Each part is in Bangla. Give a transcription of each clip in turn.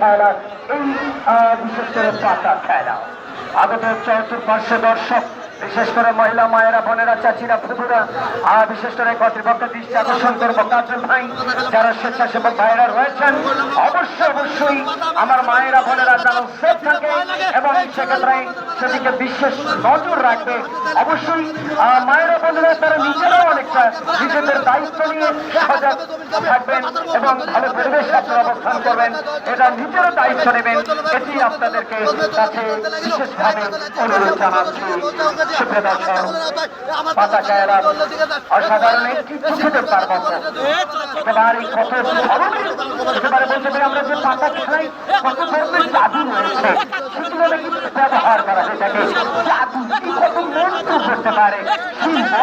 খেলা এই বিশেষ করে পাতা খেলা। আগত চতুর্পার্শ্ব দর্শক, বিশেষ করে মহিলা মায়েরা, বোনেরা, চাচিরা ফুপুরা আর বিশেষ করে কর্তৃপক্ষের দৃষ্টি আকর্ষণ করব। কাজল ভাই, যারা স্বেচ্ছাসেবক ভাইরা রয়েছেন, অবশ্যই অবশ্যই আমার মায়েরা, বোনেরা যেন সেফ থাকে এবং সেক্ষেত্রে সেদিকে বিশেষ নজর রাখবে। অবশ্যই মায়েরা, বোনেরা, তারা নিজেরাও অনেকটা নিজেদের দায়িত্ব নিয়ে সজাগ থাকবেন এবং ভালো পরিবেশ আপনারা অবস্থান করবেন। এটা নিজেরও দায়িত্ব নেবেন। এটি আপনাদেরকে কাছে বিশেষভাবে অনুরোধ জানাচ্ছি। অসাধারণ একটি চোখেতে পারব একেবারে কত ধরনের, একেবারে বলতে পারি আমরা যে পাতা খাই কত ধরনের জাদু রয়েছে, সেগুলো কত মন্ত্র করতে পারে? সেই কিংবা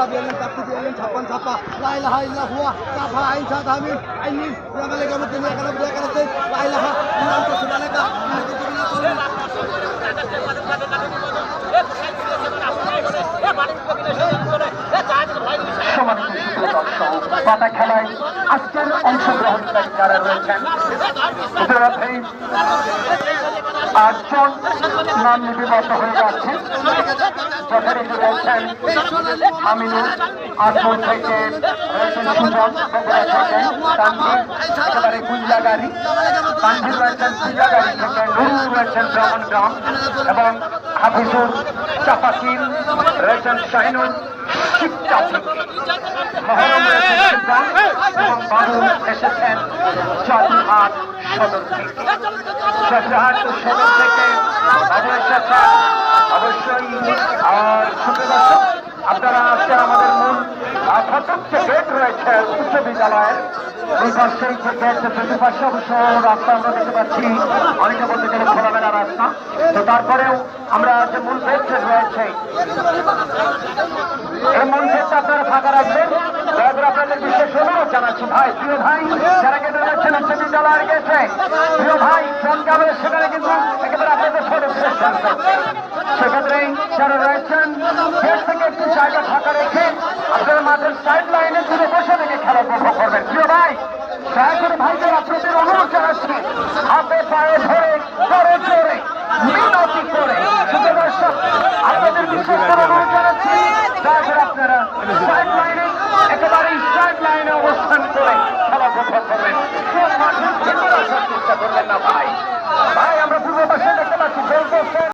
ছাপ্পা বিয়াল্লিশ ছাপ্পি বিয়াল্লিশ ছাপ্পান ছাপ্পা লাইলাহা ইল্লা হুয়া কাফা আইন সাদ আমিন পাতা খেলায় আজকের অংশগ্রহণকারী যারা রয়েছেন আটজন নাম লিপিবদ্ধ হয়ে যাচ্ছে। যথারীতি রয়েছেন আমিনুল, আজমল থেকে সুজন, বগুড়া থেকে তানভীর, একেবারে গুঞ্জাগাড়ি তানভীর রয়েছেন গুঞ্জাগাড়ি থেকে রয়েছেন এবং হাফিজুর চাপাকিল রয়েছেন শাহিনুল মহরম এবং বাবু এসেছেন চট্টহাট সদর থেকে চট্টহাট সদর থেকে অবশ্যই আর আজকে আমাদের মূল ফটক যে রয়েছে উচ্চ বিদ্যালয়ের এই পাশে যে রাস্তা আমরা দেখতে পাচ্ছি অনেকে বলতে রাস্তা তারপরেও আমরা যে মূল গেট রয়েছে এই মঞ্চেরটা আপনারা ফাঁকা রাখবেন দয়া করে আপনাদের বিশেষ অনুরোধ জানাচ্ছি, ভাই, প্রিয় ভাই, যারা কেটে রয়েছেন উচ্চ বিদ্যালয়ের গেছে প্রিয় ভাই যাবে সেখানে কিন্তু একেবারে আপনাদের করছে সেক্ষেত্রে যারা রয়েছেন গেট থেকে একটু জায়গা ফাঁকা রেখে আপনারা মাঠের সাইড লাইনে দূরে বসে থেকে খেলা উপভোগ করবেন। প্রিয় ভাই, দয়া করে ভাইদের আপনাদের অনুরোধ জানাচ্ছি, হাতে পায়ে ধরে, জোরে জোরে, মিনতি করে আপনাদের বিশেষ করে অনুরোধ জানাচ্ছি, দয়া করে আপনারা